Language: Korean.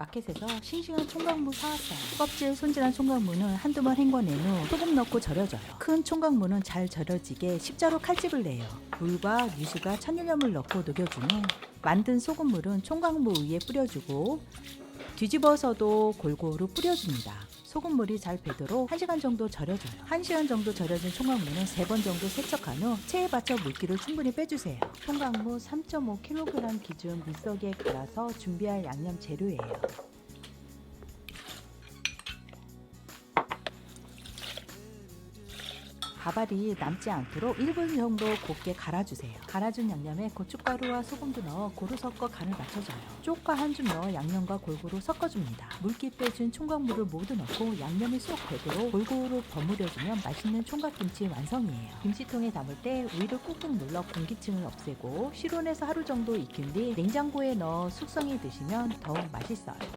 마켓에서 싱싱한 총각무 사왔어요. 껍질 손질한 총각무는 한두 번 헹궈낸 후 소금 넣고 절여줘요. 큰 총각무는 잘 절여지게 십자로 칼집을 내요. 물과 유수가 천일염을 넣고 녹여준 후 만든 소금물은 총각무 위에 뿌려주고 뒤집어서도 골고루 뿌려줍니다. 소금물이 잘 배도록 1시간 정도 절여줘요. 1시간 정도 절여진 총각무는 3번 정도 세척한 후 체에 받쳐 물기를 충분히 빼주세요. 총각무 3.5kg 기준 믹서기에 갈아서 준비할 양념 재료예요. 밥알이 남지 않도록 1분 정도 곱게 갈아주세요. 갈아준 양념에 고춧가루와 소금도 넣어 고루 섞어 간을 맞춰줘요. 쪽파 한줌 넣어 양념과 골고루 섞어줍니다. 물기 빼준 총각물을 모두 넣고 양념이 쏙 배도록 골고루 버무려주면 맛있는 총각김치 완성이에요. 김치통에 담을 때 위를 꾹꾹 눌러 공기층을 없애고 실온에서 하루 정도 익힌 뒤 냉장고에 넣어 숙성해 드시면 더욱 맛있어요.